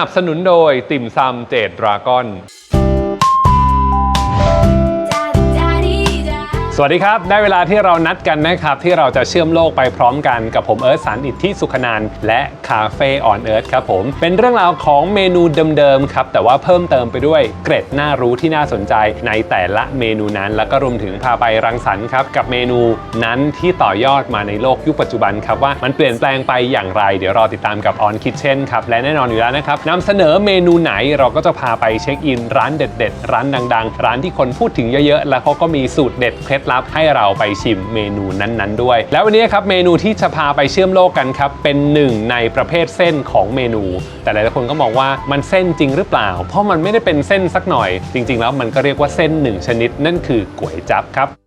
นับสนุนโดยติ่มซำเจดดราก้อน วัสดีครับ ได้เวลาที่เรานัดกันนะครับ ที่เราจะเชื่อมโลกไปพร้อมกันกับผมเอิร์ธสันอิทธิสุขนานและคาเฟ่ออนเอิร์ธครับผม เป็นเรื่องราวของเมนูเดิมๆครับ แต่ว่าเพิ่มเติมไปด้วยเกร็ดน่ารู้ที่น่าสนใจในแต่ละเมนูนั้น แล้วก็รวมถึงพาไปรังสรรค์ครับ กับเมนูนั้นที่ต่อยอดมาในโลกยุคปัจจุบันครับว่ามันเปลี่ยนแปลงไปอย่างไร เดี๋ยวรอติดตามกับออนคิทเช่นครับและแน่นอนอยู่แล้วนะครับนำเสนอเมนูไหนเราก็จะพาไปเช็คอินร้านเด็ด ๆ ร้านดัง ๆ ร้านที่คนพูดถึงเยอะๆ แล้วเขาก็มีสูตรเด็ดเคล็ดลับให้เราไปชิมเมนูนั้นๆด้วย แล้ววันนี้ครับเมนูที่จะพาไปเชื่อมโลกกันครับเป็นหนึ่งในประเภทเส้นของเมนู แต่หลายๆคนก็มองว่ามันเส้นจริงหรือเปล่า เพราะมันไม่ได้เป็นเส้นสักหน่อย จริง ๆ แล้วมันก็เรียกว่าเส้นหนึ่งชนิด นั่นคือก๋วยจั๊บครับ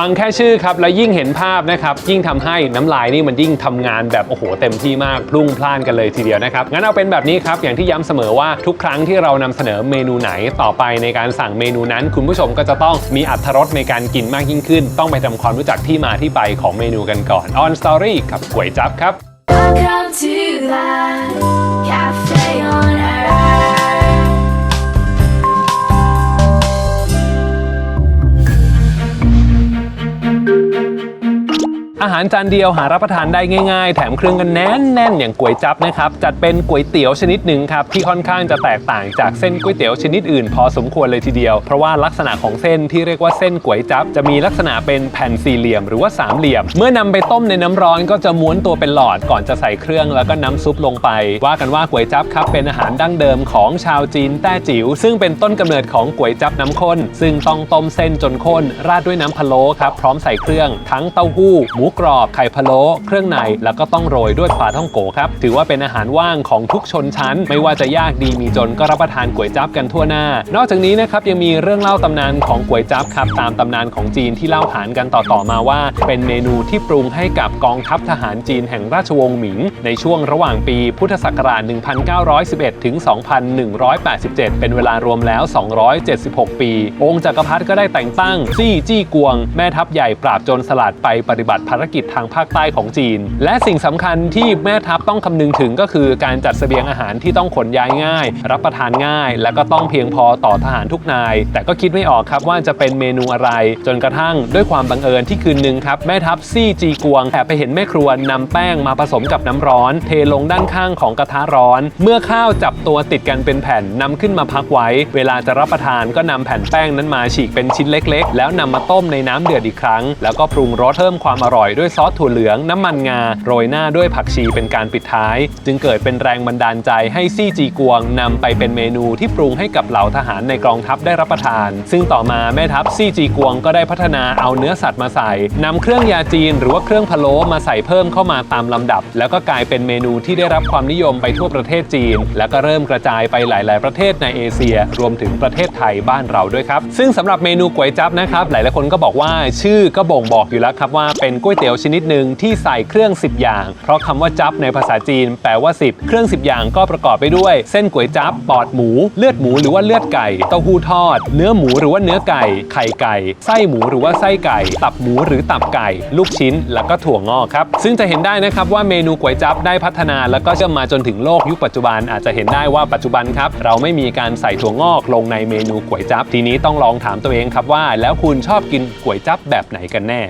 ฟังแค่ชื่อครับ แล้วยิ่งเห็นภาพนะครับ ยิ่งทำให้น้ำลายนี่มันยิ่งทำงานแบบโอ้โหเต็มที่มากพลุ่งพล่านกันเลยทีเดียวนะครับ งั้นเอาเป็นแบบนี้ครับ อย่างที่ย้ำเสมอว่าทุกครั้งที่เรานำเสนอเมนูไหนต่อไปในการสั่งเมนูนั้น คุณผู้ชมก็จะต้องมีอัตรสในการกินมากยิ่งขึ้น ต้องไปทำความรู้จักที่มาที่ไปของเมนูกันก่อน On Story กับก๋วยจั๊บครับ Welcome to the cafe on อาหารจานเดียวหารับประทานได้ง่ายๆ แถมเครื่องกันแน่นๆ อย่างก๋วยจั๊บนะครับ จัดเป็นก๋วยเตี๋ยวชนิดหนึ่งครับ ที่ค่อนข้างจะแตกต่างจากเส้นก๋วยเตี๋ยวชนิดอื่นพอสมควรเลยทีเดียว เพราะว่าลักษณะของเส้นที่เรียกว่าเส้นก๋วยจั๊บจะมีลักษณะเป็นแผ่นสี่เหลี่ยมหรือว่าสามเหลี่ยม เมื่อนำไปต้มในน้ำร้อนก็จะม้วนตัวเป็นหลอดก่อนจะใส่เครื่องแล้วก็น้ำซุปลงไป ว่ากันว่าก๋วยจั๊บครับเป็นอาหารดั้งเดิมของชาวจีนแต้จิ๋วซึ่งเป็นต้นกำเนิดของก๋วยจั๊บน้ำข้น ซึ่งต้องต้มเส้นจนข้นราดด้วยน้ำพะโล้ครับพร้อมใส่เครื่องทั้งเต้าหู้หมูกรอบไข่พะโล้เครื่องใน แล้วก็ต้องโรยด้วยปลาท่องโกครับ ถือว่าเป็นอาหารว่างของทุกชนชั้น ไม่ว่าจะยากดีมีจนก็รับประทานก๋วยจั๊บกันทั่วหน้า นอกจากนี้นะครับยังมีเรื่องเล่าตำนานของก๋วยจั๊บครับตามตำนานของจีนที่เล่าขานกันต่อๆมาว่า เป็นเมนูที่ปรุงให้กับกองทัพทหารจีนแห่งราชวงศ์หมิง ในช่วงระหว่างปีพุทธศักราช 1911 ถึง 2187 เป็นเวลารวมแล้ว 276 ปี องค์จักรพรรดิก็ได้แต่งตั้งซี่จี้กวง แม่ทัพใหญ่ปราบโจรสลัดไปปฏิบัติภารกิจทางภาคใต้ของจีน และสิ่งสำคัญที่แม่ทัพต้องคำนึงถึงก็คือการจัดเสบียงอาหารที่ต้องขนย้ายง่าย รับประทานง่าย และก็ต้องเพียงพอต่อทหารทุกนาย แต่ก็คิดไม่ออกครับว่าจะเป็นเมนูอะไร จนกระทั่งด้วยความบังเอิญที่คืนหนึ่งครับแม่ทัพซี่จีกวงแอบไปเห็นแม่ครัวนำแป้งมาผสมกับน้ำร้อน เทลงด้านข้างของกระทะร้อน เมื่อข้าวจับตัวติดกันเป็นแผ่นนำขึ้นมาพักไว้ เวลาจะรับประทานก็นำแผ่นแป้งนั้นมาฉีกเป็นชิ้นเล็ก ๆ แล้วนำมาต้มในน้ำเดือดอีกครั้ง แล้วก็ปรุงรสเพิ่มความอร่อยด้วยซอสถั่วเหลืองน้ำมันงา โรยหน้าด้วยผักชีเป็นการปิดท้าย จึงเกิดเป็นแรงบันดาลใจให้ซี่จีกวงนำไปเป็นเมนูที่ปรุงให้กับเหล่าทหารในกองทัพได้รับประทาน ซึ่งต่อมาแม่ทัพซี่จีกวงก็ได้พัฒนาเอาเนื้อสัตว์มาใส่นำเครื่องยาจีน หรือว่าเครื่องพะโล้มาใส่เพิ่มเข้ามาตามลำดับ แล้วก็กลายเป็นเมนูที่ได้รับความนิยมไปทั่วประเทศจีน แล้วก็เริ่มกระจายไปหลาย ๆ ประเทศในเอเชีย รวมถึงประเทศไทยบ้านเราด้วยครับ ซึ่งสำหรับเมนูก๋วยจั๊บนะครับ หลาย ๆ คนก็บอกว่าชื่อก็บ่งบอกอยู่แล้วครับว่าเป็นก๋วยเตี๋ยวชนิดหนึ่งที่ใส่เครื่อง 10 อย่าง เพราะคำว่าจับในภาษาจีนแปลว่า 10 เครื่อง 10 อย่างก็ประกอบไปด้วยเส้นก๋วยจับปอดหมู เลือดหมูหรือว่าเลือดไก่เต้าหู้ทอด เนื้อหมูหรือว่าเนื้อไก่ไข่ไก่ ไส้หมูหรือว่าไส้ไก่ ตับหมูหรือตับไก่ ลูกชิ้น แล้วก็ถั่วงอกครับซึ่งจะเห็นได้นะครับว่าเมนูก๋วยจับได้พัฒนาแล้วก็เชื่อมมาจนถึงโลกยุคปัจจุบันอาจจะเห็นได้ว่าปัจจุบันครับเราไม่มีการใส่ถั่วงอกลงในเมนูก๋วยจับทีนี้ต้องลองถามตัวเองครับว่า แล้วคุณชอบกินก๋วยจับแบบไหนกันแน่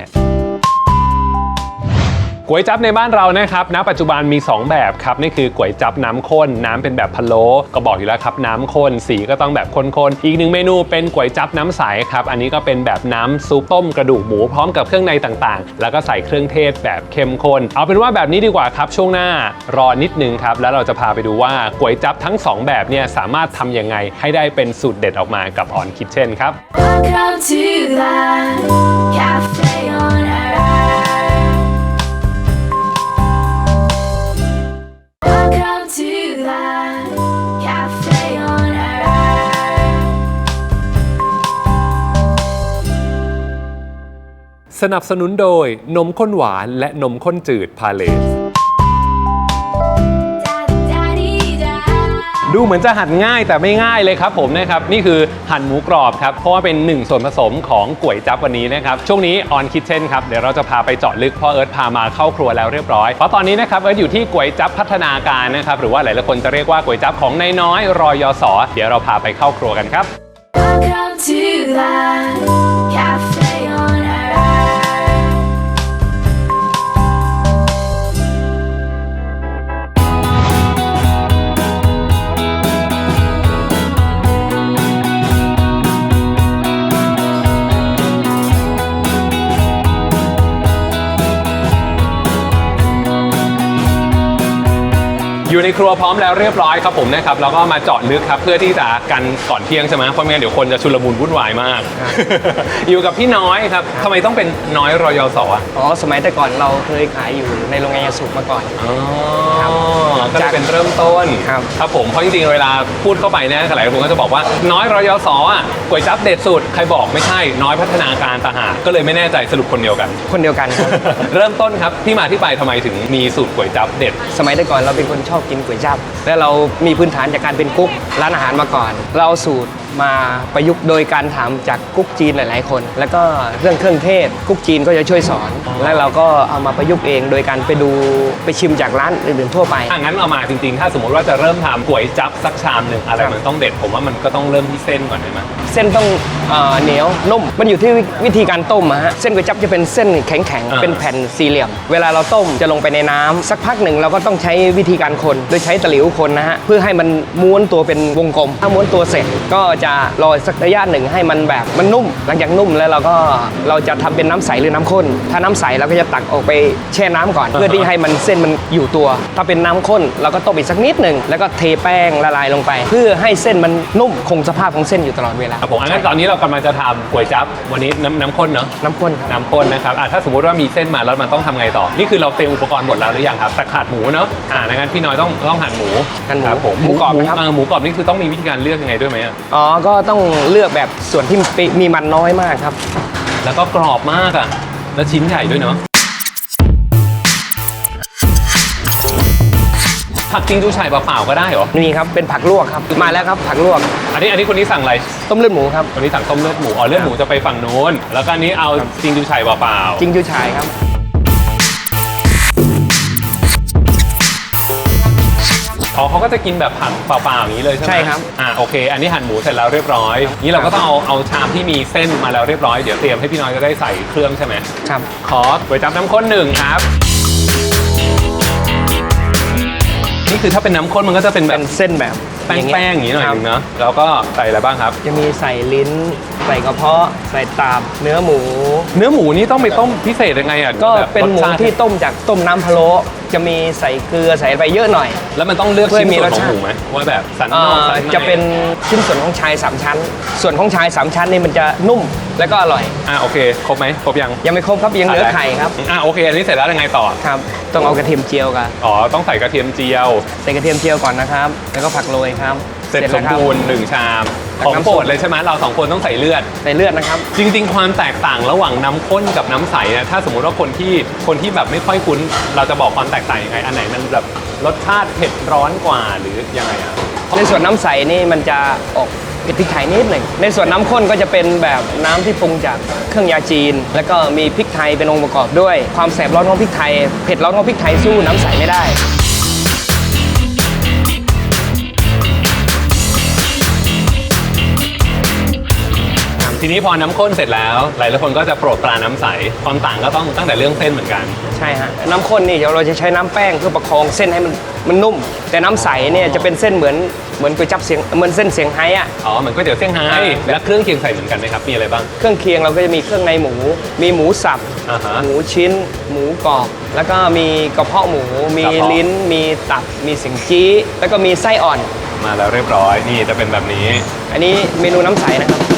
ก๋วยจั๊บในบ้านเรานะครับณปัจจุบันมี 2 แบบครับนี่คือก๋วยจั๊บน้ำข้นน้ำเป็นแบบพะโล้ก็บอกอยู่แล้วครับน้ำข้นสีก็ต้องแบบข้นๆอีกหนึ่งเมนูเป็นก๋วยจั๊บน้ำใสครับอันนี้ก็เป็นแบบน้ำซุปต้มกระดูกหมูพร้อมกับเครื่องในต่างๆ แล้วก็ใส่เครื่องเทศแบบเข้มข้นเอาเป็นว่าแบบนี้ดีกว่าครับช่วงหน้ารอนิดนึงครับแล้วเราจะพาไปดูว่าก๋วยจั๊บทั้งสองแบบเนี่ยสามารถทำยังไงให้ได้เป็นสูตรเด็ดออกมากับออนคิทเช่นครับ Welcome to the cafe สนับสนุนโดยนมข้นหวานและนมข้นจืดพาเลส ดูเหมือนจะหั่นง่ายแต่ไม่ง่ายเลยครับผมนะครับ นี่คือหั่นหมูกรอบครับ เพราะว่าเป็นหนึ่งส่วนผสมของก๋วยจั๊บวันนี้นะครับ ช่วงนี้ออนคิทเช่นครับ เดี๋ยวเราจะพาไปเจาะลึกเพ่อเอิร์ธพามาเข้าครัวแล้วเรียบร้อย เพราะตอนนี้นะครับเอิร์ธอยู่ที่ก๋วยจั๊บพัฒนาการนะครับหรือว่าหลายๆคนจะเรียกว่าก๋วยจั๊บของนายน้อยรอยสเดี๋ยวเราพาไปเข้าครัวกันครับ Welcome to the cafe อยู่ในครัวพร้อมแล้วเรียบร้อยครับผมนะครับแล้วก็มาเจาะลึกครับเพื่อที่จะกันก่อนเที่ยงใช่ไหมเพราะไม่งั้นเดี๋ยวคนจะชุลมุนวุ่นวายมาก อยู่กับพี่น้อยครับทำไมต้องเป็นน้อยรอยสอะอ๋อสมัยแต่ก่อนเราเคยขายอยู่ในโรงงานยาสูบมาก่อน อ๋อครับก็จะเป็นเริ่มต้นครับ ครับผมเพราะจริงๆเวลาพูดเข้าไปเนี่ยหลายคนก็จะบอกว่าน้อยรอยสอะก๋วยจั๊บเด็ดสุดใครบอกไม่ใช่น้อยพัฒนาการต่างหากก็เลยไม่แน่ใจสรุปคนเดียวกัน คนเดียวกันครับ เริ่มต้นครับที่มาที่ไปทำไมถึงมีสูตรก๋วยจั๊บเด็ด สมัยแต่ก่อนเราเป็นคนชอบกินก๋วยจั๊บและเรามีพื้นฐานจากการเป็นกุ๊กร้านอาหารมาก่อน เราเอาสูตรมาประยุกต์โดยการถามจากกุ๊กจีนหลาย ๆ คน แล้วก็เรื่องเครื่องเทศกุ๊กจีนก็จะช่วยสอน แล้วเราก็เอามาประยุกต์เอง โดยการไปดูไปชิมจากร้านอื่น ๆ ทั่วไปถ้างั้นเอามาจริงๆ ถ้าสมมติว่าจะเริ่มทำก๋วยจั๊บสักชามหนึ่งอะไรมันต้องเด็ดผมว่ามันก็ต้องเริ่มที่เส้นก่อนได้ไหม เส้นต้องเอ่อเหนียวนุ่ม มันอยู่ที่วิธีการต้มอะฮะเส้นก๋วยจั๊บจะเป็นเส้นแข็งอ่าๆเป็นแผ่นสี่เหลี่ยม เวลาเราต้มจะลงไปในน้ำสักพักหนึ่งเราก็ต้องใช้วิธีการคนโดยใช้ตะหลิวคนนะฮะเพื่อให้มันม้วนตัวเป็นวงกลม ถ้าม้วนตัวเสร็จก็จะรอสักระยะหนึ่งให้มันแบบมันนุ่ม หลังจากนุ่มแล้วเราก็เราจะทำเป็นน้ำใสหรือน้ำข้น ถ้าน้ำใสเราก็จะตักออกไปแช่น้ำก่อน เพื่อที่ให้มันเส้นมันอยู่ตัว ถ้าเป็นน้ำข้นเราก็ต้มอีกสักนิดหนึ่งแล้วก็เทแป้งละลายลงไป เพื่อให้เส้นมันนุ่มคงสภาพของเส้นอยู่ตลอดเวลาครับผมอันนั้นตอนนี้เรากำลังจะทำก๋วยจั๊บวันนี้น้ำน้ำข้นเนาะน้ำข้นครับน้ำข้นนะครับอะถ้าสมมติว่ามีเส้นมาแล้วมันต้องทำไงต่อ นี่คือเราเตรียมอุปกรณ์หมดแล้วหรือยังครับแต่ขาดหมูเนาะอ่างั้นพี่น้อยต้องต้องหั่นหมูหั่นหมูครับผมหมูกรอบนะครับเหมูกรอบนี่คือต้องมีวิธีการเลือกยังไงด้วยไหมอะอ๋อ ก็ต้องเลือกแบบส่วนที่มีมันน้อยมากครับ แล้วก็กรอบมากอะแล้วชิ้นใหญ่ด้วยเนาะ ผักจิงจูไฉ่เปล่าๆก็ได้เหรอ นี่ครับ เป็นผักลวกครับ มาแล้วครับ ผักลวก อันนี้อันนี้คนนี้สั่งอะไรต้มเลือดหมูครับวันนี้สั่งต้มเลือดหมู อ๋อเลือดหมูจะไปฝั่งโน้น แล้วก็อันนี้เอาจิงจูไฉ่เปล่าจิงจูฉายครับๆอ๋อเขาก็จะกินแบบผักเปล่าๆอย่างนี้เลยใช่ไหมใช่ครับ อ่าโอเค อันนี้หั่นหมูเสร็จแล้วเรียบร้อย นี่เราก็ต้องเอาเอาชามที่มีเส้นมาแล้วเรียบร้อย เดี๋ยวเตรียมให้พี่น้อยจะได้ใส่เครื่องใช่ไหม ครับ ขอก๋วยจั๊บน้ำข้นหนึ่งครับ คือถ้าเป็นน้ำข้นมันก็จะเป็นแบเป็บนเส้นแบบแป้งๆอย่างนี้หน่อยคหรับนึงเนาะแล้วก็ใส่อะไรบ้างครับ จะมีใส่ลิ้น ใส่กระเพาะ ใส่ตับเนื้อหมู เนื้อหมูนี่ต้องไปต้มพิเศษยังไงอะก็แบบเป็นหมูรสชาติที่ต้มจากต้มน้ำพะโล้จะมีใส่เกลือใส่ไปเยอะหน่อย แล้วมันต้องเลือกเพื่อชิ้นให้มีส่วนรสของชาติ หมูไหมว่าแบบสันนเอ่อกอสันใน จะเป็นชิ้นส่วนของชายสามชั้น ส่วนของชายสามชั้นนี่มันจะนุ่ม และก็อร่อย อะโอเค ครบไหมครบยัง ยังไม่ครบครับยังเหลือไข่ครับอะโอเค อันนี้เสร็จแล้วยังไงต่อ ครับ ต้องเอากระเทียมเจียวกันอ๋อ ต้องใส่กระเทียมเจียว ใส่กระเทียมเจียวก่อนนะครับ แล้วก็ผักโรยครับ เสร็จสแล้วมครับบูรณ์หนึ่งชามจากของน้ำโปรส้ดมเลยใช่ไหมเราสองคนต้องใส่เลือด ใส่เลือดนะครับ จริง ๆ ความแตกต่างระหว่างน้ำข้นกับน้ำใสนะถ้าสมมุติว่าคนที่คนที่แบบไม่ค่อยคุ้น เราจะบอกความแตกต่างยังไง อันไหนมันแบบรสชาติเผ็ดร้อนกว่าหรือยังไงอะในส่วนน้ำใสนี่มันจะออก เผ็ดพริกไทยนิดหนึ่งในส่วนน้ำข้นก็จะเป็นแบบน้ำที่ปรุงจากเครื่องยาจีน แล้วก็มีพริกไทยเป็นองค์ประกอบด้วย ความแสบร้อนของพริกไทย เผ็ดร้อนของพริกไทยสู้น้ำใสไม่ได้ ทีนี้พอน้ำข้นเสร็จแล้ว หลายๆคนก็จะโปรดปรานน้ำใส ความต่างก็ต้องตั้งแต่เรื่องเส้นเหมือนกัน ใช่ฮะน้ำข้นนี่เดี๋ยวเราจะใช้น้ำแป้งเพื่อประคองเส้นให้มันมันนุ่ม แต่น้ำใสเนี่ยจะเป็นเส้นเหมือนเหมือนก๋วยจับเสียงเหมือนเส้นเสียงไฮ้อะอ๋อเหมือนก๋วยเตี๋ยวเซี่ยงไฮ้อ่าแล้วเครื่องเคียงใส่เหมือนกันไหมครับมีอะไรบ้าง เครื่องเคียงเราก็จะมีเครื่องในหมู มีหมูสับอ่าฮะ หมูชิ้น หมูกรอบ แล้วก็มีกระเพาะหมู มีกระเพาะ ลิ้น มีตับ มีสิงจี้แล้วก็มีไส้อ่อน มาแล้วเรียบร้อยนี่จะเป็นแบบนี้ อันนี้เมนูน้ำใสนะครับ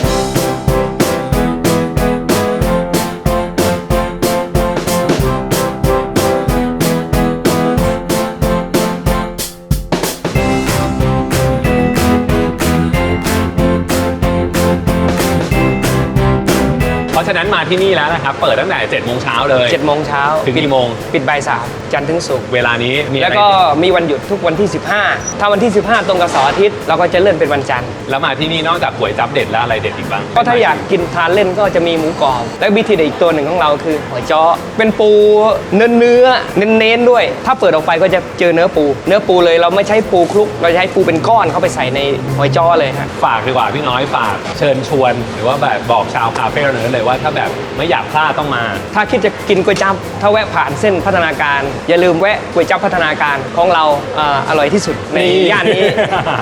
งั้นมาที่นี่แล้วนะครับ เปิดตั้งแต่7จ็ดโมงเช้าเลยเจ็ดโมงเช้าถึงกี่โมง ปิดบ่ายสามจันทร์ถึงศุกร์เวลานี้มีแล้วอะไรก็มีวันหยุดทุกวันที่ 15 ถ้าวันที่ 15 ตรงกับเสาร์อาทิตย์เราก็จะเลื่อนเป็นวันจันทร์ แล้วมาที่นี่นอกจากก๋วยจั๊บเด็ดแล้วอะไรเด็ดอีกบ้างก็ถ้าอยากกินทานเล่นก็จะมีหมูกรอบและวิธีเด็ดอีกตัวหนึ่งของเราคือหอยจ้อเป็นปูเนื้อเนื้อเน้นเน้นๆด้วย ถ้าเปิดออกไปก็จะเจอเนื้อปู เนื้อปูเลยเราไม่ใช้ปูคลุก เราใช้ปูเป็นก้อนเข้าไปใส่ในหอยจ้อเลยฮะฝากดีกว่าพี่น้อยฝากเชิญชวน หรือว่าแบบบอกชาวคาเฟ่เนิร์ดเลยว่าถ้าแบบไม่อยากพลาดต้องมา ถ้าคิดจะกินก๋วยจั๊บถ้าแวะผ่านเส้นพัฒนาการอย่าลืมแวะก๋วยจั๊บพัฒนาการของเราอ่าอร่อยที่สุดในย่านนี้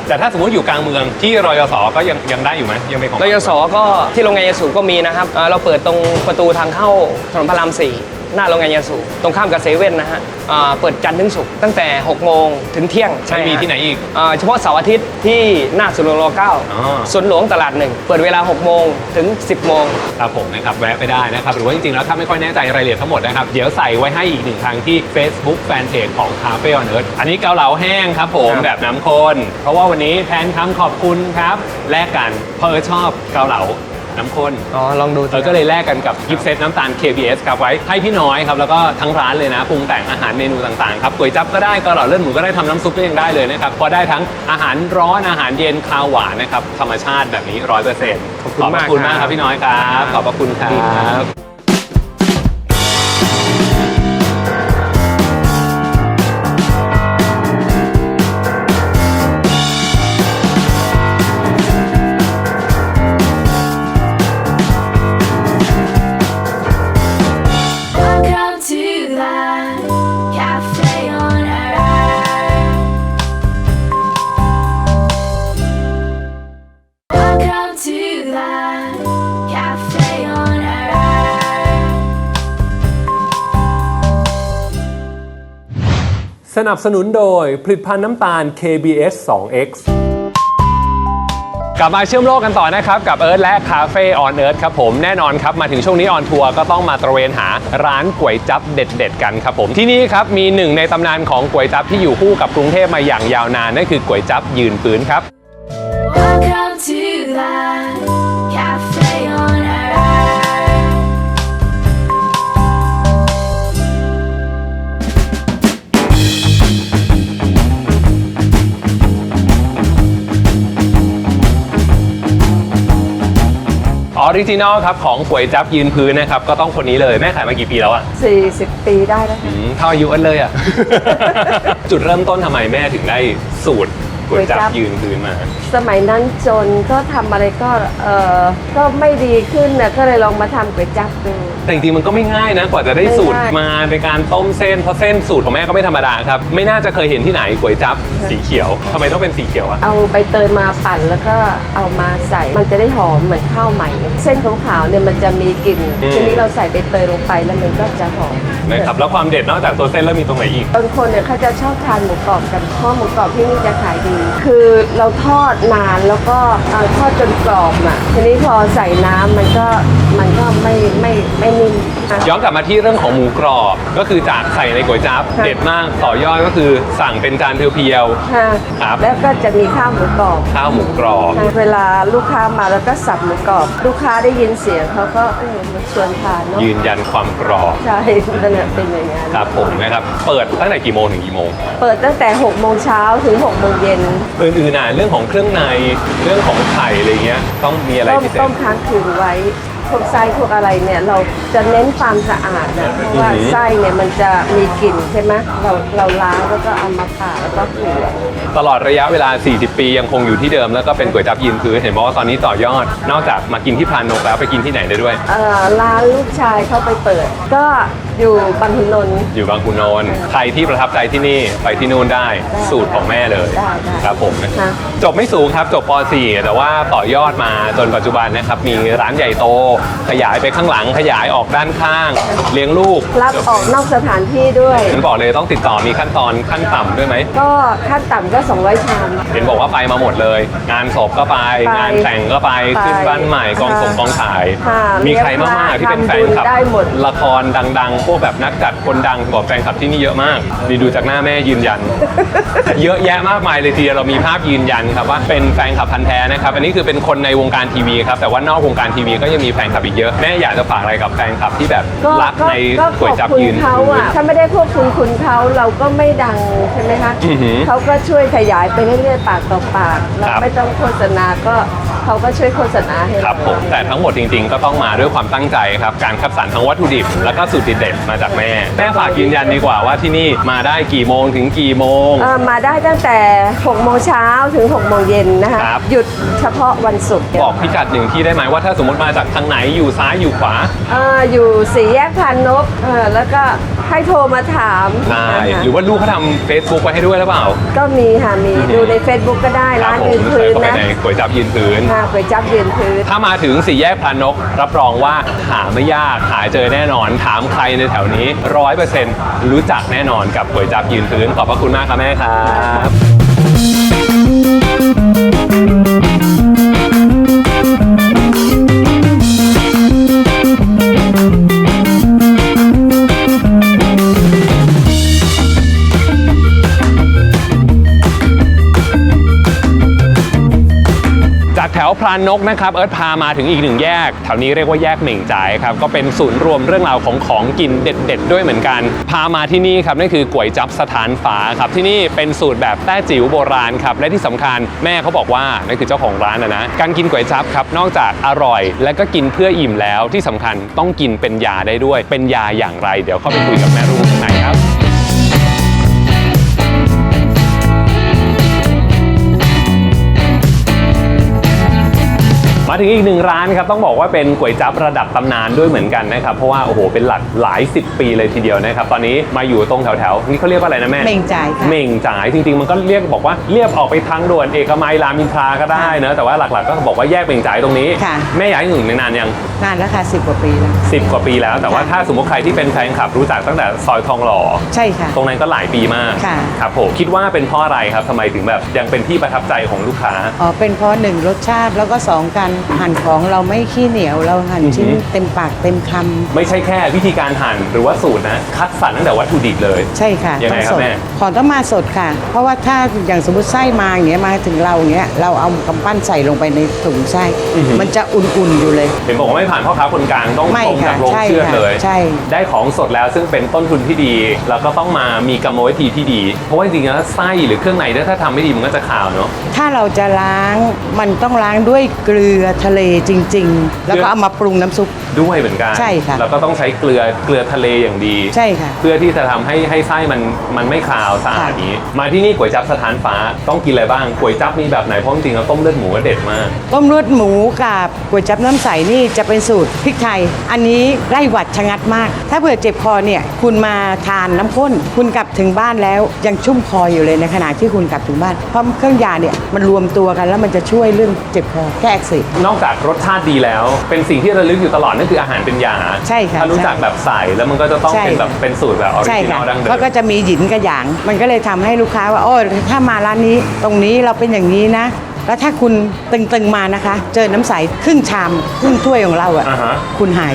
แต่ถ้าสมมติอยู่กลางเมืองที่รอยสก็ยังยังได้อยู่ไหมยังเป็นของ รยศก็ที่โรงงานยาสูบก็มีนะครับอ่าเราเปิดตรงประตูทางเข้าถนนพระรามสี่ หน้าโรงงานยาสูบตรงข้ามกับเซเว่นนะฮะอ่าเปิดจันทร์ถึงศุกร์ตั้งแต่ 6 โมงถึงเที่ยงใช่มีฮะที่ไหนอีกอ่าเฉพาะเสาร์อาทิตย์ที่หน้าสวนหลวงรอ๋อ9สวนหลวงตลาดหนึ่งเปิดเวลา 6 โมงถึง 10 โมง ครับผมนะครับแวะไปได้นะครับ หรือว่าจริงๆ แล้วถ้าไม่ค่อยแน่ใจรายละเอียดทั้งหมดนะครับ เดี๋ยวใส่ไว้ให้อีกหนึ่งทางที่ Facebook Fanpage ของ Cafe on Earth อันนี้เกาเหลาแห้งครับผมครับ แบบน้ำข้นเพราะว่าวันนี้แทนคำขอบคุณครับ แลกกันเพราะเออชอบเกาเหลา น้ำข้นอ๋อลองดูเออก็เลยแลกกันกับกิฟต์เซตน้ำตาล KBS ครับไว้ให้พี่น้อยครับแล้วก็ทั้งร้านเลยนะปรุงแต่งอาหารเมนูต่างๆครับก๋วยจั๊บก็ได้เกาเหลาเลือดหมูก็ได้ทำน้ำซุปก็ยังได้เลยนะครับพอได้ทั้งอาหารร้อนอาหารเย็นคาวหวานนะครับธรรมชาติแบบนี้ร้อยเปอร์เซ็นต์ขอบพระคุณมากครับพี่น้อยครับขอบพระคุณครับ สนับสนุนโดยผลิตภัณฑ์น้ำตาล KBS 2X กลับมาเชื่อมโลกกันต่อนะครับ กับเอิร์ธและคาเฟ่ออนเอิร์ธครับผมแน่นอนครับ มาถึงช่วงนี้ออนทัวร์ก็ต้องมาตระเวนหาร้านก๋วยจั๊บเด็ด ๆ กันครับผมที่นี่ครับมีหนึ่งในตำนานของก๋วยจั๊บที่อยู่คู่กับกรุงเทพมาอย่างยาวนานนั่นคือก๋วยจั๊บยืนพื้นครับ Welcome to the ริจินอลครับของก๋วยจั๊บยืนพื้นนะครับก็ต้องคนนี้เลยแม่ขายมากี่ปีแล้วอะ40 ปีได้แล้วอืมเท่าอายุเอิร์ธเลยอะจุดเริ่มต้นทำไมแม่ถึงได้สูตร ก๋วยจั๊บยืนพื้นมา สมัยนั้นจนก็ทำอะไรก็เออก็ไม่ดีขึ้นนะก็เลยลองมาทำก๋วยจั๊บดู แต่จริงๆมันก็ไม่ง่ายนะ กว่าจะได้สูตรไม่ง่าย มาในการต้มเส้นเพราะเส้นสูตรของแม่ก็ไม่ธรรมดาครับ ไม่น่าจะเคยเห็นที่ไหนก๋วยจั๊บสีเขียวทำไมต้องเป็นสีเขียวอะเอาใบเตยมาปั่นแล้วก็เอามาใส่ มันจะได้หอมเหมือนข้าวใหม่ เส้นขาวๆเนี่ยมันจะมีกลิ่นทีนี้เราใส่ใบเตยลงไปแล้วมันก็จะหอมนะครับแล้วความเด็ดนอกจากตัวเส้นแล้วมีตรงไหนอีก บางคนเนี่ยเขาจะชอบทานหมูกรอบกันเพราะหมูกรอบที่นี่จะขายดีคือเราทอดนานแล้วก็เอ่อทอดจนกรอบอะทีนี้พอใส่น้ำมันก็มันก็ไม่ไม่ไม่นิ่มอะ ย้อนกลับมาที่เรื่องของหมูกรอบ ก็คือจากใส่ในก๋วยจั๊บค่ะ เด็ดมากต่อยอดก็คือสั่งเป็นจานเพียว ค่ะครับ แล้วก็จะมีข้าวหมูกรอบๆข้าวหมูกรอบเวลาลูกค้ามาแล้วก็สับหมูกรอบ ลูกค้าได้ยินเสียงเขาก็เออมันชวนทานเนาะยืนยันความกรอบใช่นั่นแหละเป็นอย่างนั้น ครับผมนะครับ เปิดตั้งแต่กี่โมงถึงกี่โมง เปิดตั้งแต่6โมงเช้าถึง6โมงเย็นอื่นๆน่ะเรื่องของเครื่องในเรื่องของไข่อะไรเงี้ยต้องมีอะไรต้มพิเศต้ษมค้างคืนไว้พวกไส้พวกอะไรเนี่ยเราจะเน้นความสะอาดนะเพราะว่าอือหือ ไส้เนี่ยมันจะมีกลิ่นใช่ไหมเราเราล้างแล้วก็เอามาผ่าแล้วก็ขูดตลอดระยะเวลา 40 ปียังคงอยู่ที่เดิมแล้วก็เป็นก๋วยจั๊บยืนพื้นเห็นบอกว่าตอนนี้ต่อยอด นอกจากมากินที่พรานนกแล้วไปกินที่ไหนได้ด้วย เอ่อร้านลูกชายเขาไปเปิด ก็อยู่บางขุนนนท์ อยู่บางขุนนนท์ใครที่ประทับใจที่นี่ไปที่นู่นได้ได้สูตรของแม่เลยได้ได้ครับผมค่ะจบไม่สูงครับจบป .4 แต่ว่าต่อยอดมาจนปัจจุบันนะครับมีร้านใหญ่โต ขยายไปข้างหลังขยายออกด้านข้าง เลี้ยงลูกรับออกนอกสถานที่ด้วย ฉันบอกเลยต้องติดต่อมีขั้นตอนขั้นต่ำด้วยไหม ก็ขั้นต่ำก็ 200 ชาม เห็นบอกว่าไปมาหมดเลย งานศพก็ไป ไปงานแต่งก็ไปไปขึ้นบ้านใหม่กองส่งค่ะกองถ่าย ค่ะมีใครมากๆที่เป็นแฟนคลับทำบุญได้หมด ละครดังพวกแบบนักจัดคนดังบอกแฟนคลับที่นี่เยอะมากดีดูจากหน้าแม่ยืนยัน เยอะแยะมากมายเลยทีเดียวเรามีภาพยืนยันครับว่าเป็นแฟนคลับพันธ์แท้นะครับอันนี้คือเป็นคนในวงการทีวีครับแต่ว่านอกวงการทีวีก็ยังมีแฟนคลับอีกเยอะแม่อยากจะฝากอะไรกับแฟนคลับที่แบบก็รักในก็ก๋วยจับขอบคุณยืนเขาพื้นอะถ้าไม่ได้ควบคุมคุณเขาเราก็ไม่ดังใช่ไหมคะอือหือเขาก็ช่วยขยายไปเรื่อยๆปากต่อปากเราครับ ไม่ต้องโฆษณาก็เขาก็ช่วยโฆษณาให้ครับผมแต่ทั้งหมดจริง ๆ ก็ต้องมาด้วยความตั้งใจครับการคัดสรรทั้งวัตถุดิบ แล้วก็สูตรเด็ดๆมาจากแม่แม่ฝากยืนยันดีกว่าว่าที่นี่มาได้กี่โมงถึงกี่โมง เอ่อมาได้ตั้งแต่6โมงเช้าถึง6โมงเย็นนะคะครับ หยุดเฉพาะวันศุกร์บอกพิกัดหนึ่งที่ได้ไหมว่าถ้าสมมติมาจากทางไหนอยู่ซ้ายอยู่ขวาเอ่ออยู่สี่แยกพานนกเอ่อแล้วก็ให้โทรมาถามใช่นะคะหรือว่าลูกเขาทำเฟซบุ๊กไว้ให้ด้วยหรือเปล่า ก็มีค่ะมีดูใน Facebook ก็ได้ครัร้าบนผยืมนใส่พื้นเข้าไปนะ ในก๋วยจับยืนพื้นค่ะก๋วยจับยืนพื้นถ้ามาถึงสี่แยกพลานก รับรองว่าหาไม่ยากหาเจอแน่นอน ถามใครในแถวนี้ร้อยเปอร์เซ็นต์รู้จักแน่นอนกับก๋วยจับยืนพื้นขอบพระคุณมากครับแม่ครับ พลานนกนะครับเอิร์ธพามาถึงอีกหนึ่งแยกแถวนี้เรียกว่าแยกเหม่งจ่ายครับก็เป็นศูนย์รวมเรื่องราวของของกินเด็ด ๆ ด้วยเหมือนกัน พามาที่นี่ครับนั่นคือก๋วยจับสถานฟ้าครับที่นี่เป็นสูตรแบบแต้จิ๋วโบราณครับและที่สำคัญแม่เขาบอกว่านั่นคือเจ้าของร้านนะนะการกินก๋วยจับครับนอกจากอร่อย และก็กินเพื่ออิ่มแล้วที่สำคัญต้องกินเป็นยาได้ด้วย เป็นยาอย่างไร เดี๋ยวเข้าไปคุยกับแม่รุ่งข้างในครับ มาถึงอีกหนึ่งร้านครับต้องบอกว่าเป็นก๋วยจั๊บระดับตำนานด้วยเหมือนกันนะครับเพราะว่าโอ้โหเป็นหลักหลายสิบปีเลยทีเดียวนะครับตอนนี้มาอยู่ตรงแถวๆนี่เขาเรียกว่าอะไรนะแม่เหม่งจ่ายค่ะเหม่งจ่ายจริงๆ มันก็เรียกบอกว่าเรียบออกไปทางด่วนเอกมัยรามอินทราก็ได้นะแต่ว่าหลักๆ ก็บอกว่าแยกเหม่งจ่ายตรงนี้ ค่ะ แม่ย้ายหนึ่งในนานยัง นานแล้วค่ะสิบกว่าปีแล้ว 10 กว่าปีแล้ว แต่ว่าค่ะ ถ้าสมมติใครที่เป็นแฟนคลับรู้จักตั้งแต่ซอยทองหล่อ ใช่ค่ะ ตรงนั้นก็หลายปีมากค่ะ ครับผมคิดว่าเป็นเพราะอะไรครับทำไมถึงแบบยังเป็นที่ประทับใจของลูกค้า อ๋อเป็นเพราะหนึ่งรสชาติแล้วก็สองการหั่นของเราไม่ขี้เหนียวเราหั่นอือหือชิ้นเต็มปากเต็มคำไม่ใช่แค่วิธีการหั่นหรือว่าสูตรนะ คัดสรรตั้งแต่วัตถุดิบเลยใช่ค่ะยังไงต้องครับสดแม่ของต้องมาสดค่ะ เพราะว่าถ้าอย่างสมมติไส้มาอย่างเงี้ยมาถึงเราอย่างเงี้ยเราเอากำปั้นใส่ลงไปในถุงไส้อือหือมันจะอุ่นๆอยู่เลยเห็นบอกว่าไม่ผ่านพ่อค้าคนกลางต้องไม่ตรงจากค่ะโรงใช่เชือดค่ะเลยใช่ได้ของสดแล้วซึ่งเป็นต้นทุนที่ดี แล้วก็ต้องมามีกรรมวิธีที่ดี เพราะว่าจริงๆแล้วไส้หรือเครื่องในเนี่ยถ้าทำไม่ดีมันก็จะขาวเนาะถ้าเราจะล้างมันต้องล้างด้วยเกลือทะเลจริง ๆ แล้วก็เอามาปรุงน้ำซุป ด้วยเหมือนกันใช่ค่ะแล้วก็ต้องใช้เกลือเกลือทะเลอย่างดี ใช่ค่ะ เพื่อที่จะทำให้ให้ไส้มันมันไม่ขาวสะอาดค่ะ นี้ มาที่นี่ก๋วยจั๊บสถานฟ้าต้องกินอะไรบ้างก๋วยจั๊บมีแบบไหนเพราะจริงๆแล้วต้มเลือดหมูก็เด็ดมาก ต้มเลือดหมูกับก๋วยจับน้ำใสนี่จะเป็นสูตรพริกไทย อันนี้ไล่หวัดชะงัดมาก ถ้าเผื่อเจ็บคอเนี่ย คุณมาทานน้ำข้น คุณกลับถึงบ้านแล้วยังชุ่มคออยู่เลยในขณะที่คุณกลับถึงบ้านเพราะเครื่องยาเนี่ยมันรวมตัวกันแล้วมันจะช่วยเรื่องเจ็บคอแก้อักเสบ นอกจากรสชาติดีแล้ว เป็นสิ่งที่ระลึกอยู่ตลอดนั่นคืออาหารเป็นยาใช่ค่ะถ้ารู้จักแบบใส่แล้วมันก็จะต้องใช่เป็นแบบค่ะเป็นสูตรแบบออริใช่จินค่ะอลดั้งเดิเพราะก็มจะมีหยินกับหยาง มันก็เลยทำให้ลูกค้าว่าโอ้ถ้ามาร้านนี้ตรงนี้เราเป็นอย่างนี้นะ แล้วถ้าคุณตึงๆมานะคะ เจอน้ำใสครึ่งชามครึ่งถ้วยของเราอ่าอะ่ะฮะคุณหาย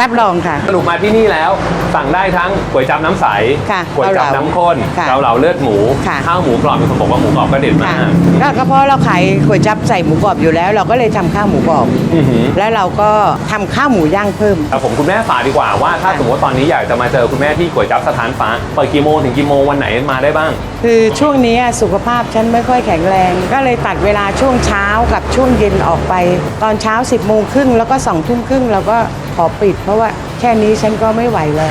รับรองค่ะ สรุปมาที่นี่แล้ว สั่งได้ทั้งก๋วยจั๊บน้ำใสค่ะก๋วยจั๊บเกาเหลาน้ำข้นค่ะเกาเหลาเลือดหมูค่ะ ข้าวหมูกรอบมีคนบอกว่าหมูกรอบก็เด็ดมาค่ะกก็ก็เพราะเราขายก๋วยจั๊บใส่หมูกรอบอยู่แล้ว เราก็เลยทำข้าวหมูกรอบอือหือ แล้วเราก็ทำข้าวหมูย่างเพิ่ม แต่ผมคุณแม่ฝากดีกว่าว่าถ้าค่ะ สมมติว่าตอนนี้อยากจะมาเจอคุณแม่ที่ก๋วยจั๊บสถานฟ้าเปิดกี่โมงถึงกี่โมงวันไหนมาได้บ้าง คือช่วงนี้สุขภาพฉันไม่ค่อยแข็งแรง ก็เลยตัดเวลาช่วงเช้ากับช่วงเย็นออกไป ตอนเช้า 10บโมงครึ่งแล้วก็2องทุ่มครึ่งเราก็ขอปิด เพราะว่าแค่นี้ฉันก็ไม่ไหวแล้ว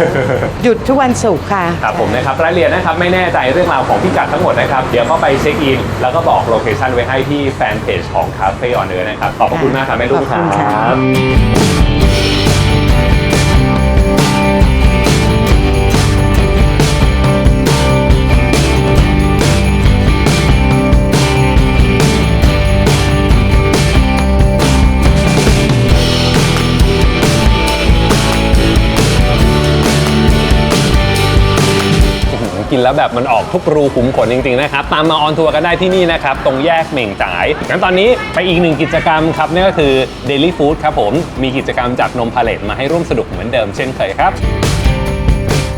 หยุดทุกวันศุกร์ค่ะ ครับผมนะครับรายละเอียดนะครับไม่แน่ใจเรื่องราวของพิกัดทั้งหมดนะครับ เดี๋ยวก็ไปเช็คอิน แล้วก็บอกโลเคชันไว้ให้ที่แฟนเพจของคาเฟ่ออนเนอร์นะครับ ขอบพระคุณมากครับแม่ลูกขอบคคุณค่ะรับ แล้วแบบมันออกทุกรูขุมขนจริงๆนะครับตามมาออนทัวร์กันได้ที่นี่นะครับตรงแยกเหม่งจ่ายงั้นตอนนี้ไปอีกหนึ่งกิจกรรมครับนั่นก็คือ Daily Food ครับผมมีกิจกรรมจากนมพาเลตมาให้ร่วมสนุกเหมือนเดิมเช่นเคยครับ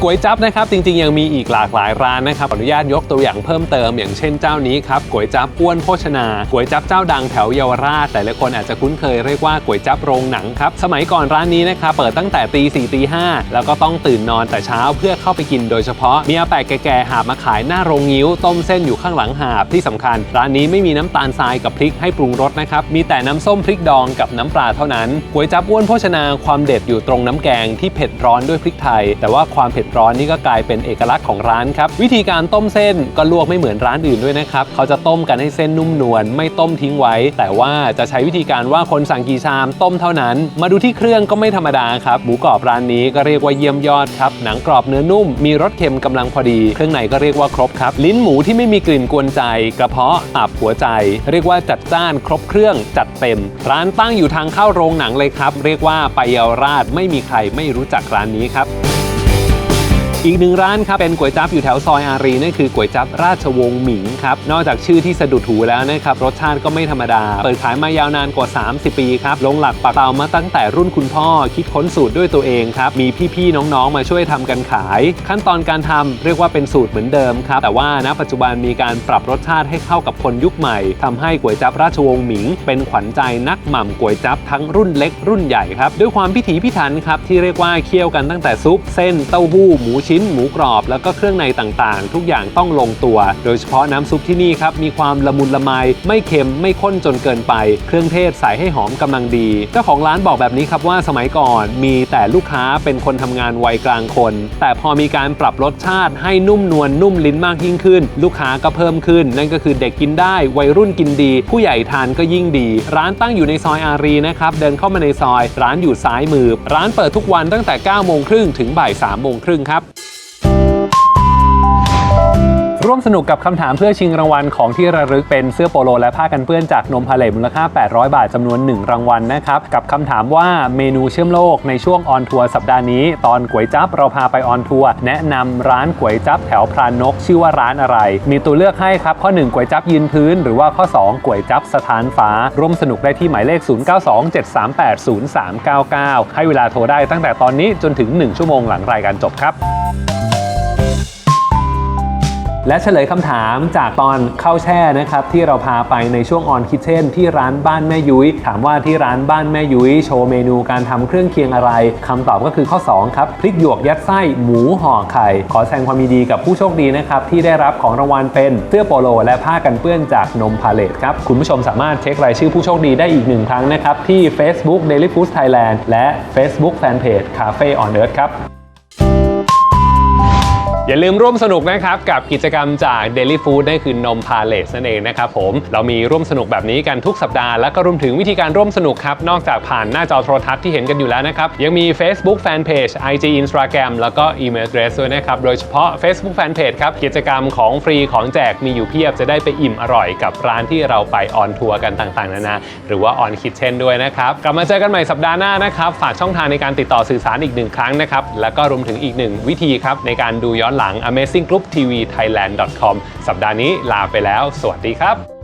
ก๋วยจั๊บนะครับจริงๆ ยังมีอีกหลากหลายร้านนะครับขออนุญาตยกตัวอย่างเพิ่มเติม อย่างเช่นเจ้านี้ครับก๋วยจั๊บอ้วนโภชนาก๋วยจั๊บเจ้าดังแถวเยาวราชแต่ละคนอาจจะคุ้นเคยเรียกว่าก๋วยจั๊บโรงหนังครับสมัยก่อนร้านนี้นะครับเปิดตั้งแต่ตีสี่ตีห้าแล้วก็ต้องตื่นนอนแต่เช้าเพื่อเข้าไปกินโดยเฉพาะมีอาแปะแก่ๆหาบมาขายหน้าโรงงิ้ว ต้มเส้นอยู่ข้างหลังหาบที่สำคัญ ร้านนี้ไม่มีน้ำตาลทรายกับพริกให้ปรุงรสนะครับมีแต่น้ำส้มพริกดองกับน้ำปลาเท่านั้นก๋วยจั๊บอ้วนโภชนาความเด็ดอยู่ตรงน้ำแกงที่เผ็ดร้อนด้วยพริกไทย แต่ว่าความเผ็ดร้อนนี่ก็กลายเป็นเอกลักษณ์ของร้านครับ วิธีการต้มเส้นก็ลวกไม่เหมือนร้านอื่นด้วยนะครับ เขาจะต้มกันให้เส้นนุ่มนวลไม่ต้มทิ้งไว้ แต่ว่าจะใช้วิธีการว่าคนสั่งกี่ชามต้มเท่านั้น มาดูที่เครื่องก็ไม่ธรรมดาครับ หมูกรอบร้านนี้ก็เรียกว่าเยี่ยมยอดครับ หนังกรอบเนื้อนุ่ม มีรสเค็มกำลังพอดี เครื่องในก็เรียกว่าครบครับ ลิ้นหมูที่ไม่มีกลิ่นกวนใจ กระเพาะ ตับ หัวใจ เรียกว่าจัดจ้าน ครบเครื่องจัดเต็ม ร้านตั้งอยู่ทางเข้าโรงหนังเลยครับ เรียกว่าไปเยาวราชไม่มีใครไม่รู้จักร้านนี้ครับ อีกหนึ่งร้านครับเป็นก๋วยจั๊บอยู่แถวซอยอารีนั่นคือก๋วยจั๊บราชวงศ์หมิงครับนอกจากชื่อที่สะดุดหูแล้วนะครับรสชาติก็ไม่ธรรมดา เปิดขายมายาวนานกว่า 30 ปีครับลงหลักปักเตามาตั้งแต่รุ่นคุณพ่อ คิดค้นสูตรด้วยตัวเองครับมีพี่ๆน้องๆมาช่วยทำกันขาย ขั้นตอนการทำเรียกว่าเป็นสูตรเหมือนเดิมครับแต่ว่าณปัจจุบันมีการปรับรสชาติให้เข้ากับคนยุคใหม่ทำให้ก๋วยจั๊บราชวงศ์หมิง เป็นขวัญใจนักหม่ำก๋วยจั๊บทั้งรุ่นเล็กรุ่นใหญ่ครับด้วยความพิถีพิถันครับที่เรียกว่าเคี่ยวกันตั้งแต่ซุปเส้นเต้าหู้หมูชิ้นหมูกรอบ แล้วก็เครื่องในต่างๆ ทุกอย่างต้องลงตัว โดยเฉพาะน้ำซุปที่นี่ครับมีความละมุนละไมไม่เค็มไม่ข้นจนเกินไป เครื่องเทศใส่ให้หอมกำลังดี เจ้าของร้านบอกแบบนี้ครับว่าสมัยก่อนมีแต่ลูกค้าเป็นคนทำงานวัยกลางคน แต่พอมีการปรับรสชาติให้นุ่มนวลนุ่มลิ้นมากยิ่งขึ้น ลูกค้าก็เพิ่มขึ้น นั่นก็คือเด็กกินได้วัยรุ่นกินดี ผู้ใหญ่ทานก็ยิ่งดี ร้านตั้งอยู่ในซอยอารีนะครับเดินเข้ามาในซอย ร้านอยู่ซ้ายมือ ร้านเปิดทุกวันตั้งแต่9โมงครึ่งถึงบ่าย3โมงครึ่งครับ วมสนุกกับคำถามเพื่อชิงรางวัลของที่ระลึกเป็นเสื้อโปโล และผ้ากันเปื้อนจากนมพาเลมูลค่า 800 บาทจำนวน 1 รางวัลนะครับ กับคำถามว่าเมนูเชื่อมโลกในช่วงออนทัวร์สัปดาห์นี้ ตอนก๋วยจั๊บเราพาไปออนทัวร์แนะนำร้านก๋วยจั๊บแถวพรานนก ชื่อว่าร้านอะไร มีตัวเลือกให้ครับ ข้อ 1ก๋วยจั๊บยืนพื้น หรือว่าข้อ 2ก๋วยจั๊บสถานฟ้า ร่วมสนุกได้ที่หมายเลข 0927380399 ให้เวลาโทรได้ตั้งแต่ตอนนี้จนถึง 1 ชั่วโมงหลังรายการจบครับ และเฉลยคำถามจากตอนเข้าแช่นะครับ ที่เราพาไปในช่วงออนคิ t เ e นที่ร้านบ้านแม่ยุ้ยถามว่าที่ร้านบ้านแม่ยุ้ยโชว์เมนูการทำเครื่องเคียงอะไรคำตอบก็คือข้อ 2 ครับ พริกหยวกยัดไส้หมูห่อไข่ ขอแสดงความดีกับผู้โชคดีนะครับ ที่ได้รับของรางวัลเป็นเสื้อโปโล และผ้ากันเปื้อนจากนมพาเลตครับ คุณผู้ชมสามารถเช็ครายชื่อผู้โชคดีได้อีกหนึ่งครั้งนะครับที่ Facebook Daily Food Thailand และ Facebook Fanpage Cafe on Earth ครับ อย่าลืมร่วมสนุกนะครับกับกิจกรรมจาก Daily Food นั่นคือนมพาเลสนั่นเองนะครับผมเรามีร่วมสนุกแบบนี้กันทุกสัปดาห์แล้วก็รวมถึงวิธีการร่วมสนุกครับ นอกจากผ่านหน้าจอโทรทัศน์ที่เห็นกันอยู่แล้วนะครับ ยังมี Facebook Fanpage IG Instagram แล้วก็ Email Address ด้วยนะครับ โดยเฉพาะ Facebook Fanpage ครับ กิจกรรมของฟรีของแจกมีอยู่เพียบจะได้ไปอิ่มอร่อยกับร้านที่เราไปออนทัวร์กันต่างๆนานาหรือว่าออนคิ t เช่นด้วยนะครับกลับมาเจอกันใหม่สัปดาห์หน้านะครับฝากช่องทางในการติดต่อสื่อสารอีกหนึ่งครั้งนะครับแล้วก็รวมถึงอีกหนึ่งวิธีครับในการดูย้อนหลัง Amazing Group TV Thailand com สัปดาห์นี้ลาไปแล้ว สวัสดีครับ